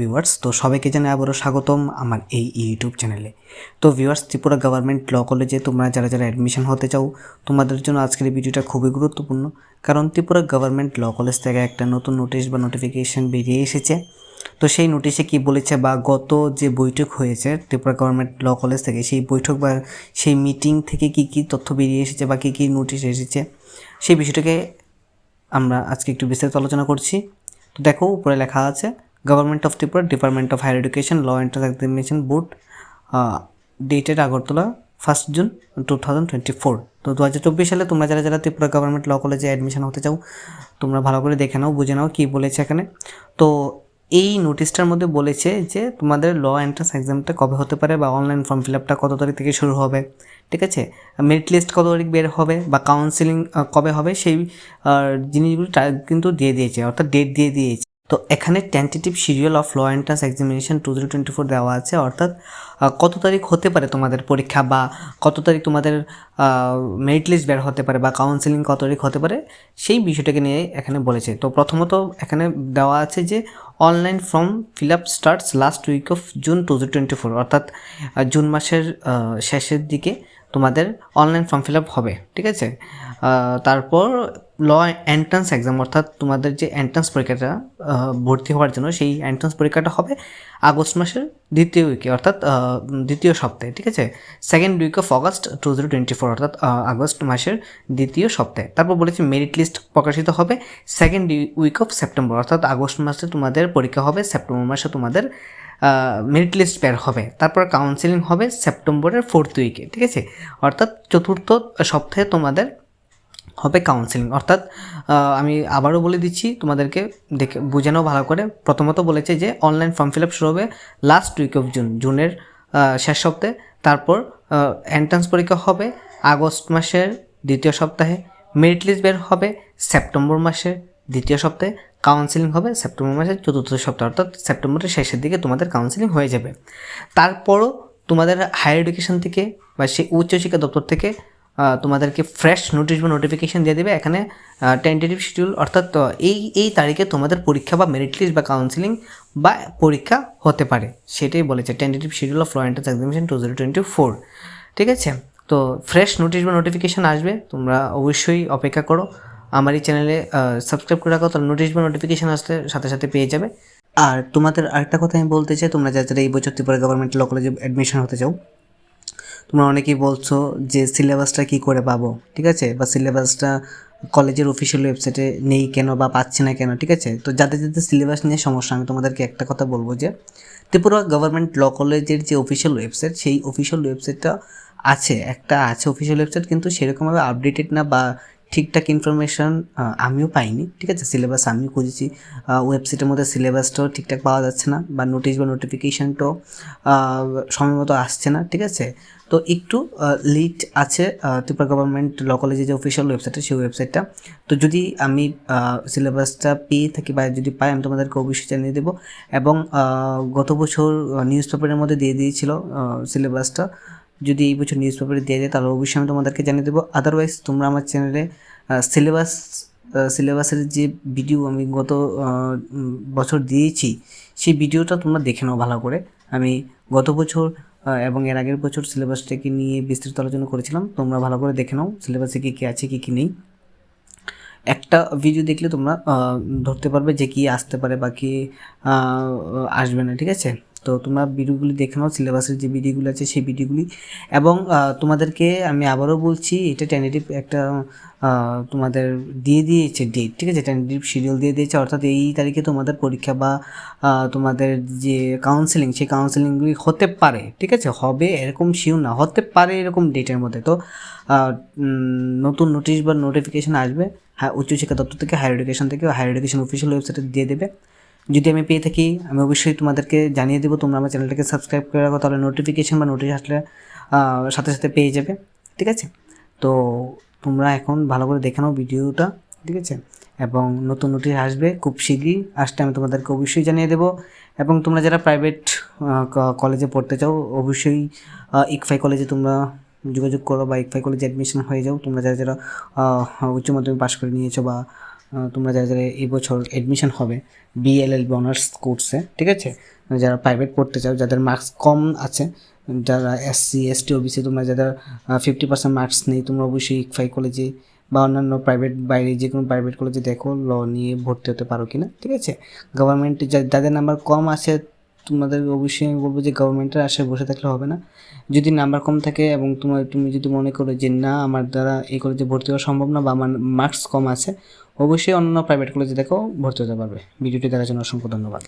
Viewers তো সবাইকে জানাই আবারও স্বাগতম আমার এই ইউটিউব চ্যানেলে তো ভিউয়ার্স ত্রিপুরা গভর্নমেন্ট ল কলেজে তোমরা যারা যারা অ্যাডমিশন হতে চাও, তোমাদের জন্য আজকের এই ভিডিওটা খুবই গুরুত্বপূর্ণ। কারণ ত্রিপুরা গভর্নমেন্ট ল কলেজ থেকে একটা নতুন নোটিশ বা নোটিফিকেশন বেরিয়ে এসেছে। তো সেই নোটিশে কি বলেছে বা গত যে বৈঠক হয়েছে ত্রিপুরা গভর্নমেন্ট ল কলেজ থেকে, সেই বৈঠক বা সেই মিটিং থেকে কি কি তথ্য বেরিয়ে এসেছে বা কী কী নোটিশ এসেছে, সেই বিষয়টাকে আমরা আজকে একটু বিস্তারিত আলোচনা করছি। তো দেখো, উপরে লেখা আছে government of Tripura department of higher education law entrance examination board dated Agartala first June two thousand twenty four তো দু হাজার চব্বিশ সালে তোমরা যারা যারা ত্রিপুরা গভর্নমেন্ট ল কলেজে অ্যাডমিশন হতে চাও, তোমরা ভালো করে দেখে নাও, বুঝে নাও কী বলেছে এখানে। তো এই নোটিশটার মধ্যে বলেছে যে তোমাদের ল এন্ট্রান্স এক্সামটা কবে হতে পারে বা অনলাইন ফর্ম ফিল আপটা কত তারিখ থেকে শুরু হবে, ঠিক আছে? মেরিট লিস্ট কত তারিখ বের হবে বা কাউন্সিলিং কবে হবে সেই জিনিসগুলো কিন্তু দিয়ে দিয়েছে, অর্থাৎ ডেট দিয়ে দিয়েছে। তো এখানে tentative schedule of law entrance examination two zero twenty four দেওয়া আছে, অর্থাৎ কত তারিখ হতে পারে তোমাদের পরীক্ষা বা কত তারিখ তোমাদের মেরিট লিস্ট বের হতে পারে বা কাউন্সিলিং কত তারিখ হতে পারে, সেই বিষয়টাকে নিয়ে এখানে বলেছে। তো প্রথমত এখানে দেওয়া আছে যে online form fill up starts last week of June two twenty four অর্থাৎ জুন মাসের শেষের দিকে তোমাদের অনলাইন ফর্ম ফিল আপ হবে, ঠিক আছে? তারপর ল এন্ট্রান্স এক্সাম অর্থাৎ তোমাদের যে এন্ট্রান্স পরীক্ষাটা ভর্তি হওয়ার জন্য সেই এন্ট্রান্স পরীক্ষাটা হবে আগস্ট মাসের দ্বিতীয় উইকে অর্থাৎ দ্বিতীয় সপ্তাহে, ঠিক আছে? Second week of August two zero twenty four অর্থাৎ আগস্ট মাসের দ্বিতীয় সপ্তাহে। তারপর বলেছি মেরিট লিস্ট প্রকাশিত হবে সেকেন্ড উইক অফ সেপ্টেম্বর অর্থাৎ আগস্ট মাসে তোমাদের পরীক্ষা হবে সেপ্টেম্বর মাসে তোমাদের মেরিট লিস্ট বের হবে। তারপর কাউন্সিলিং হবে সেপ্টেম্বরের ফোর্থ উইকে ঠিক আছে? অর্থাৎ চতুর্থ সপ্তাহে তোমাদের হবে কাউন্সিলিং অর্থাৎ আমি আবারও বলে দিচ্ছি, তোমাদেরকে দেখে, বুঝে নাও ভালো করে। প্রথমত বলেছে যে অনলাইন ফর্ম ফিল আপ শুরু হবে লাস্ট উইক অফ জুন জুনের শেষ সপ্তাহে। তারপর এন্ট্রান্স পরীক্ষা হবে আগস্ট মাসের দ্বিতীয় সপ্তাহে। মেরিট লিস্ট বের হবে সেপ্টেম্বর মাসের দ্বিতীয় সপ্তাহে। কাউন্সিলিং হবে সেপ্টেম্বর মাসের চতুর্থ সপ্তাহ, অর্থাৎ সেপ্টেম্বরের শেষের দিকে তোমাদের কাউন্সিলিং হয়ে যাবে। তারপরও তোমাদের হায়ার এডুকেশন থেকে বা সেই উচ্চশিক্ষা দপ্তর থেকে তোমাদেরকে ফ্রেশ নোটিশ বা নোটিফিকেশন দিয়ে দেবে। এখানে টেন্টেটিভ শিডিউল অর্থাৎ এই এই তারিখে তোমাদের পরীক্ষা বা মেরিট লিস্ট বা কাউন্সিলিং বা পরীক্ষা হতে পারে। সেটাই বলেছে tentative schedule of law entrance examination two zero twenty four ঠিক আছে? তো ফ্রেশ নোটিশ বা নোটিফিকেশান আসবে, তোমরা অবশ্যই অপেক্ষা করো। আমার এই চ্যানেলে সাবস্ক্রাইব করে রাখো, তাহলে নোটিশ বা নোটিফিকেশান আসলে সাথে সাথে পেয়ে যাবে। আর তোমাদের আরেকটা কথা আমি বলতে চাই, তোমরা যারা এই বছর ত্রিপুরা গভর্নমেন্ট ল কলেজে অ্যাডমিশন হতে চাও, তোমরা অনেকেই বলছো যে সিলেবাসটা কি করে পাবো, ঠিক আছে? বা সিলেবাসটা কলেজের অফিসিয়াল ওয়েবসাইটে নেই কেন বা পাচ্ছি না কেন, ঠিক আছে? তো যাদের যাদের সিলেবাস নিয়ে সমস্যা, আমি তোমাদেরকে একটা কথা বলব যে, ত্রিপুরা গভর্নমেন্ট ল কলেজের যে অফিসিয়াল ওয়েবসাইট সেই অফিসিয়াল ওয়েবসাইটটা আছে, একটা আছে অফিসিয়াল ওয়েবসাইট কিন্তু সেরকমভাবে আপডেটেড না বা ঠিকঠাক ইনফরমেশন আমিও পাইনি, ঠিক আছে? সিলেবাস আমিও খুঁজেছি। ওয়েবসাইটের মধ্যে সিলেবাসটাও ঠিকঠাক পাওয়া যাচ্ছে না, বা নোটিশ বা নোটিফিকেশানটাও সময় মতো আসছে না, ঠিক আছে? তো একটু লিট আছে ত্রিপুরা গভর্নমেন্ট ল কলেজের যে অফিসিয়াল ওয়েবসাইটটা সেই ওয়েবসাইটটা তো যদি আমি সিলেবাসটা পেয়ে থাকি বা যদি পাই, আমি তোমাদেরকে অবশ্যই জানিয়ে দেবো। এবং গত বছর নিউজ পেপারের মধ্যে দিয়ে দিয়েছিল সিলেবাসটা যদি এই বছর নিউজ পেপারে দিয়ে দেয় তাহলে অবশ্যই আমি তোমাদেরকে জানিয়ে দেবো। আদারওয়াইজ তোমরা আমার চ্যানেলে সিলেবাস সিলেবাসের যে ভিডিও আমি গত বছর দিয়েছি, সেই ভিডিওটা তোমরা দেখে নাও ভালো করে। আমি গত বছর এবং এর আগের বছর সিলেবাসটাকে নিয়ে বিস্তৃত আলোচনা করেছিলাম। তোমরা ভালো করে দেখে নাও সিলেবাসে কী কী আছে, কী কী নেই। একটা ভিডিও দেখলে তোমরা ধরতে পারবে যে কী আসতে পারে বা কি আসবে না, ঠিক আছে? তো তোমরা ভিডিওগুলি দেখে নাও সিলেবাসের যে ভিডিওগুলো আছে সেই ভিডিওগুলি। এবং তোমাদেরকে আমি আবারও বলছি, এটা টেন্টেটিভ একটা তোমাদের দিয়ে দিয়েছে ডেট ঠিক আছে? টেন্টেটিভ শিডিউল দিয়ে দিয়েছে, অর্থাৎ এই তারিখে তোমাদের পরীক্ষা বা তোমাদের যে কাউন্সেলিং সেই কাউন্সেলিংগুলি হতে পারে, ঠিক আছে? হবে এরকম শিও না, হতে পারে এরকম ডেটের মধ্যে। তো নতুন নোটিশ বা নোটিফিকেশান আসবে হ্যাঁ উচ্চশিক্ষা দপ্তর থেকে হায়ার এডুকেশন থেকে হায়ার এডুকেশন অফিসিয়াল ওয়েবসাইটে দিয়ে দেবে। যদি আমি পেয়ে থাকি, আমি অবশ্যই তোমাদেরকে জানিয়ে দেবো, তোমরা আমার চ্যানেলটাকে সাবস্ক্রাইব করে রাখো, তাহলে নোটিফিকেশন বা নোটিশ আসলে সাথে সাথে পেয়ে যাবে, ঠিক আছে? তো তোমরা এখন ভালো করে দেখে নাও ভিডিওটা, ঠিক আছে? এবং নতুন নোটিশ আসবে, খুব শীঘ্রই আসতে আমি তোমাদেরকে অবশ্যই জানিয়ে দেবো। এবং তোমরা যারা প্রাইভেট কলেজে পড়তে চাও, অবশ্যই ইকফাই কলেজে তোমরা যোগাযোগ করো বা ইকফাই কলেজে অ্যাডমিশন হয়ে যাও। তোমরা যারা যারা উচ্চ মাধ্যমিক পাশ করে নিয়েছো বা তোমরা যারা যারা এই বছর এডমিশন হবে বিএলএল অনার্স কোর্সে ঠিক আছে? যারা প্রাইভেট পড়তে চাও, যাদের মার্কস কম আছে, যারা এসসি এসটি ওবিসি তোমরা যাদের ফিফটি পার্সেন্ট মার্কস নেই, তোমরা অবশ্যই ইকফাই কলেজে বা অন্যান্য প্রাইভেট বাইরে যে কোনো প্রাইভেট কলেজে দেখো ল নিয়ে ভর্তি হতে পারো কি না ঠিক আছে? গভর্নমেন্টে যাদের নাম্বার কম আছে তোমাদের অবশ্যই আমি বলব যে গভর্নমেন্টের আশায় বসে থাকলে হবে না। যদি নাম্বার কম থাকে এবং তোমার তুমি যদি মনে করো যে না, আমার দ্বারা এই কলেজে ভর্তি হওয়া সম্ভব না বা আমার মার্কস কম আছে, অবশ্যই অন্য প্রাইভেট কলেজে দেখো ভর্তি হতে পারবে। ভিডিওটি দেখার জন্য অসংখ্য ধন্যবাদ।